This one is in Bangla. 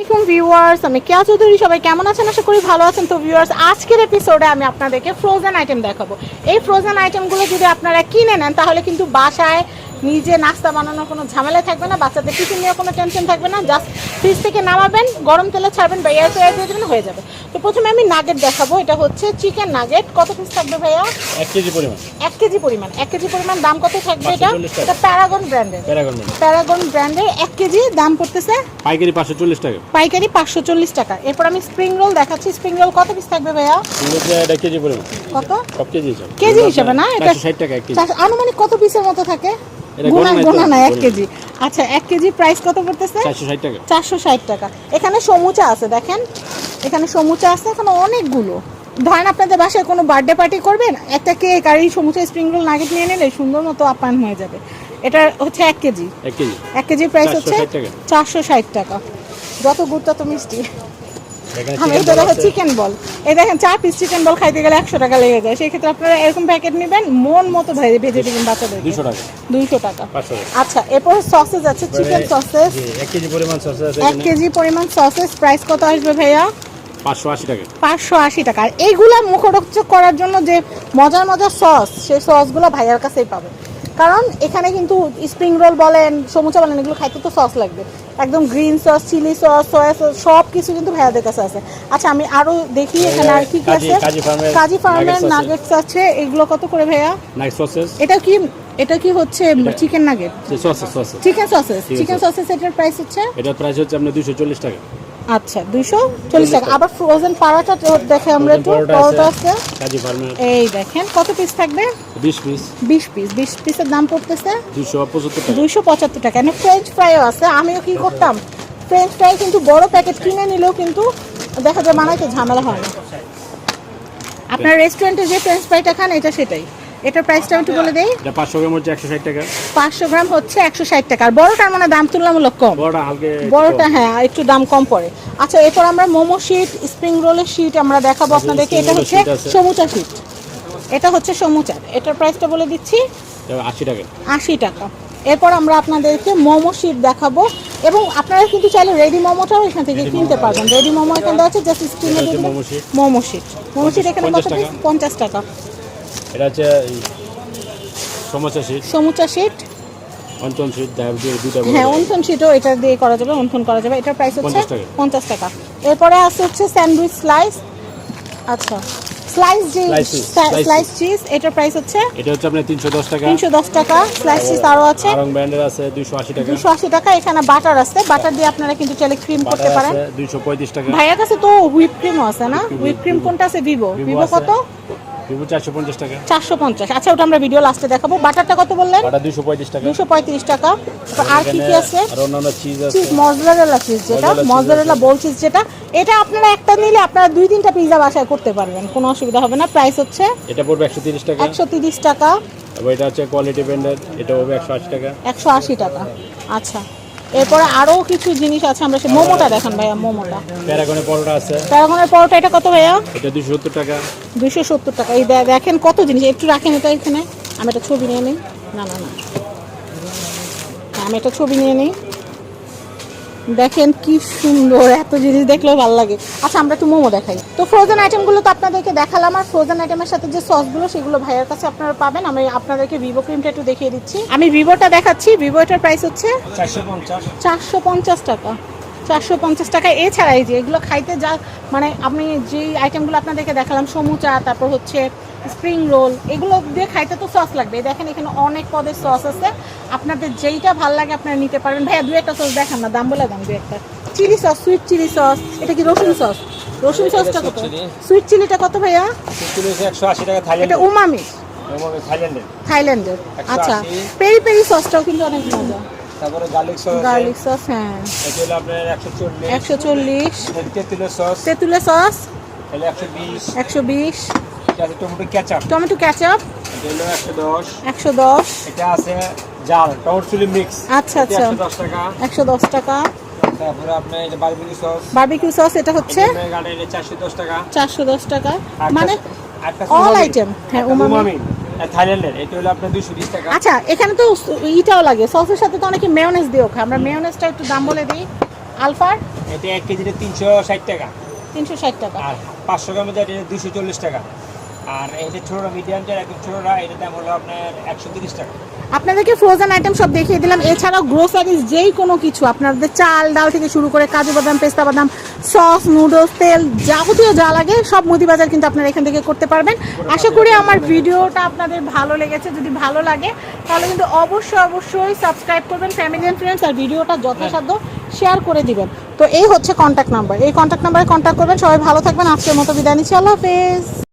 আসসালামাইকুম ভিউয়ার্স, আমি কেয়া চৌধুরী, সবাই কেমন আছেন? আশা করি ভালো আছেন। তো ভিউয়ার্স, আজকের এপিসোডে আমি আপনাদেরকে ফ্রোজেন আইটেম দেখাবো। এই ফ্রোজেন আইটেমগুলো যদি আপনারা কিনে নেন, তাহলে কিন্তু বাসায় নিজে নাস্তা বানানোর কোনো ঝামেলা থাকবে না বাচ্চাদের টিফিন নিয়ে কোনো টেনশন থাকবে না জাস্ট ফ্রিজ থেকে নামাবেন গরম তেলে ছাড়বেন বা এয়ার ফ্রায়ার দিয়ে দেবেন হয়ে যাবে। তো প্রথমে আমি নাগেট দেখাবো এটা হচ্ছে চিকেন নাগেট কত পিস থাকবে ভাইয়া? এক কেজি পরিমাণ। এক কেজি পরিমাণ এক কেজি পরিমাণ দাম কত থাকবে এটা? এটা প্যারাগন ব্র্যান্ডের প্যারাগন প্যারাগন ব্র্যান্ডের এক কেজি দাম পড়তেছে? পাইকারি পাঁচশো চল্লিশ টাকা। পাইকারি পাঁচশো চল্লিশ টাকা। এরপর আমি স্প্রিং রোল দেখাচ্ছি স্প্রিং রোল কত পিস থাকবে ভাইয়া? কেজি পরিমাণ। কত? কেজি হিসাবে। কেজি হিসাবে না? এটা ষাট টাকা আনুমানিক কত পিসের মতো থাকে? তো, না এক কেজি। আচ্ছা এক কেজি প্রাইস কত পড়তেছে? চারশো ষাট টাকা। চারশো ষাট টাকা। এখানে সমুচা আছে দেখেন। এখানে সমুচা আছে এখানে অনেকগুলো। ধরেন আপনাদের বাসায় কোনো বার্থডে পার্টি করবেন একটা কেক আর এই সমুচা স্প্রিং রোল নাগেট নিয়ে নিলে সুন্দর মতো আপ্যায়ন হয়ে যাবে। এটা হচ্ছে এক কেজি। এক কেজি। এক কেজির প্রাইস হচ্ছে চারশো ষাট টাকা। যত গুড় তত মিষ্টি। দেখো চিকেন বল। এই দেখেন চার পিস চিকেন বল খাইতে গেলে একশো টাকা লেগে যায়। সেই ক্ষেত্রে আপনারা এরকম প্যাকেট নেবেন মন মতো ভেজে ভেজে দিবেন বাচ্চাদের দুশো টাকা। দুইশো টাকা। আচ্ছা এরপর সসেজ আছে চিকেন সসেজ এক কেজি পরিমাণ সস এক কেজি পরিমাণ সসেজ প্রাইস কত আসবে ভাইয়া? টাকা। আর এইগুলা মুখরোচক করার জন্য যে মজার মজার সস সেই সসগুলো ভাইয়ার কাছেই পাবেন কারণ এখানে কিন্তু স্প্রিং রোল বলেন সমুচা বলেন এগুলো খাইতে তো সস লাগবে। একদম green sauce chilli sauce soya sauce সব কিছু কিন্তু ভাইয়াদের কাছে আছে। আচ্ছা আমি আরও দেখি এখানে আর কি কি আছে। কাজী ফার্মের। নাগেটস আছে। এগুলো কত করে ভাইয়া? এটা কি এটা কি হচ্ছে chicken nugget chicken sausage chicken sausage এটার প্রাইস হচ্ছে? এটার প্রাইস হচ্ছে আপনার দুশো চল্লিশ টাকা। আচ্ছা দুইশো চল্লিশ টাকা। আবার ফ্রোজেন পাড়াটা দেখে আমরা একটু পরোটা পরোটা আছে এই দেখেন কত পিস থাকবে? বিশ পিস বিশ পিস বিশ পিসের দাম পড়তেছে দুশো পঁচাত্তর টাকা। এখানে ফ্রেঞ্চ ফ্রাইও আছে। আমিও কি করতাম? ফ্রেঞ্চ ফ্রাই কিন্তু বড় প্যাকেট কিনে নিলেও কিন্তু দেখা যায় বানাইতে ঝামেলা হয় না। আপনার রেস্টুরেন্টে যে ফ্রেঞ্চ ফ্রাইটা খান এটা সেটাই। এটার প্রাইসটা একটু বলে দেই। এটা পাঁচশো গ্রাম হচ্ছে একশো ষাট টাকা। পাঁচশো গ্রাম হচ্ছে একশো ষাট টাকা। আর বড়টার মানে দাম তুলনামূলক কম। বড়টা হালকে বড়টা হ্যাঁ একটু দাম কম পড়ে। আচ্ছা এরপর আমরা মোমো শিট স্প্রিং রোলের শিট আমরা দেখাবো আপনাদেরকে। এটা হচ্ছে। সমুচা শিট এটা হচ্ছে সমুচা। এটার প্রাইসটা বলে দিচ্ছি। আশি টাকা। আশি টাকা। এরপর আমরা আপনাদেরকে মোমো শিট দেখাবো। এবং আপনারা কিন্তু চাইলে রেডি মোমোটাও এখান থেকে কিনতে পারবেন। রেডি মোমো এখানে দেওয়া আছে জাস্ট স্ক্রিনে এটা মোমো। মোমো শিট মোমো শিট এখানে কত 50 টাকা। পিস পঞ্চাশ টাকা। এটা হচ্ছে সমস্যা শীত সমুচা শিট। অঞ্চল শীত ডায়াবেটিস দুটা হ্যাঁ অন্থন শিটও এটা দিয়ে করা যাবে অন্থন করা যাবে। এটার প্রাইস হচ্ছে 50 টাকা। পঞ্চাশ টাকা। এরপরে আছে হচ্ছে স্যান্ডউইচ স্লাইস আচ্ছা স্লাইস স্লাইস চিজ এটার প্রাইস হচ্ছে এটা হচ্ছে আপনার তিনশো দশ টাকা। তিনশো দশ টাকা। স্লাইস চিজ আরও আছে। আরং ব্র্যান্ডের আছে দুইশো আশি টাকা। দুশো আশি টাকা। এখানে বাটার আছে। বাটার দিয়ে আপনারা কিন্তু চাইলে ক্রিম করতে পারেন। আছে দুইশো পঁয়ত্রিশ টাকা। ভাইয়ের কাছে তো হুইপ ক্রিমও আছে না? হুইপ ক্রিম কোনটা আছে? ভিভো ভিভো কত? চারশো পঞ্চাশ টাকা। চারশো পঞ্চাশ। আচ্ছা ওটা আমরা ভিডিও লাস্টে দেখাবো। বাটারটা কত বললেন? বাটা দুইশো পঁয়ত্রিশ টাকা। দুশো পঁয়ত্রিশ টাকা। তো আর কি কি আছে? আর অন্যান্য চিজ আছে। চিজ মজলারেলা চিজ যেটা cheese চিজ যেটা এটা আপনারা একটা নিলে আপনারা দুই তিনটা পিজা বাসায় করতে পারবেন। কোনো অসুবিধা হবে না। প্রাইস হচ্ছে এটা পড়বে একশো তিরিশ টাকা। একশো তিরিশ টাকা। তারপর এটা হচ্ছে কোয়ালিটি ব্র্যান্ডের এটা হবে একশো আশি টাকা। একশো আশি টাকা। আচ্ছা। এরপরে আরও কিছু জিনিস আছে আমরা সেই মোমোটা দেখান ভাইয়া মোমোটা। প্যারাগনের পরোটা আছে। প্যারাগনের পরোটা এটা কত ভাইয়া? এটা দুশো সত্তর টাকা। দুইশো সত্তর টাকা। এই দেখেন কত জিনিস একটু রাখেন এটা এখানে। আমি একটা ছবি নিয়ে নিই। না না না। আমি একটা ছবি নিয়ে নিই। দেখেন কি সুন্দর এত জিনিস দেখলেও ভালো লাগে। আচ্ছা আমরা একটু মোমো দেখাই। তো ফ্রোজেন আইটেমগুলো তো আপনাদেরকে দেখালাম আর ফ্রোজেন আইটেমের সাথে যে সসগুলো সেগুলো ভাইয়ের কাছে আপনারা পাবেন। আমি আপনাদেরকে ভিভো ক্রিমটা একটু দেখিয়ে দিচ্ছি। আমি ভিভোটা দেখাচ্ছি। ভিভো এটার প্রাইস হচ্ছে চারশো পঞ্চাশ। চারশো পঞ্চাশ টাকা। চারশো পঞ্চাশ টাকা। এছাড়া এই যে এগুলো খাইতে যা মানে আমি যে আইটেমগুলো আপনাদেরকে দেখালাম সমুচা তারপর হচ্ছে স্প্রিং রোল এগুলো দিয়ে খাইতে তো সস লাগবে। দেখেন এখানে অনেক পদের সস আছে। আপনাদের যেইটা ভালো লাগে আপনারা নিতে পারবেন। ভাইয়া দু একটা সস দেখান না দাম বলে দাম দু একটা। Chilli sauce sweet chilli sauce এটা কি রসুন সস? রসুন সসটা কত? সুইট চিলিটা কত ভাইয়া? এটা উমামি। থাইল্যান্ডের। থাইল্যান্ডের। 180 আচ্ছা পেরি পেরি সসটাও কিন্তু অনেক মজা। তারপরে গার্লিক সস গার্লিক সস হ্যাঁ। এটা হলো আপনার তেঁতুলের সস। তেঁতুলের এটা আছে টমেটো কেচাপ। টমেটো ক্যাচআপ এটা হলো একশো দশ। একশো দশ। এটা আছে জাল টমেটো চিলি মিক্স। আচ্ছা আচ্ছা। একশো দশ টাকা। একশো দশ টাকা। তারপরে আপনার এটা বারবিকিউ সস বারবিকিউ সস এটা হচ্ছে চারশো দশ টাকা। চারশো দশ টাকা। মানে all item, হ্যাঁ, উমামি। থাইল্যান্ডের। এটা হলো আপনার দুশো বিশ টাকা। আচ্ছা এখানে তো ইটাও লাগে। সসের সাথে তো অনেকে মেয়নেজ দিয়েও খায়। আমরা মেয়নেজটা একটু দাম বলে দিই। আলফার? এটা এক কেজিতে তিনশো ষাট টাকা। তিনশো ষাট টাকা। আর পাঁচশো গ্রামের এটা দুশো চল্লিশ টাকা। আর এটা ছোটোটা মিডিয়ামটা একদম ছোটোটা এটার দাম হলো আপনার একশো তিরিশ টাকা। আপনাদেরকে ফ্রোজেন আইটেম সব দেখিয়ে দিলাম। এছাড়াও গ্রোসারিজ যেই কোনো কিছু, আপনাদের চাল, ডাল থেকে শুরু করে কাজু বাদাম, পেস্তা বাদাম সস নুডলস তেল, যাবতীয় যা লাগে, সব মুদি বাজার কিন্তু আপনারা এখান থেকে করতে পারবেন। আশা করি আমার ভিডিওটা আপনাদের ভালো লেগেছে। যদি ভালো লাগে, তাহলে কিন্তু অবশ্যই অবশ্যই সাবস্ক্রাইব করবেন ফ্যামিলি অ্যান্ড ফ্রেন্ডস আর ভিডিওটা যথাসাধ্য শেয়ার করে দিবেন। তো এই হচ্ছে কন্ট্যাক্ট নাম্বার এই কন্ট্যাক্ট নাম্বারে কন্ট্যাক্ট করবেন। সবাই ভালো থাকবেন। আজকের মতো বিদায় নিচ্ছি। আল্লাহ হাফেজ।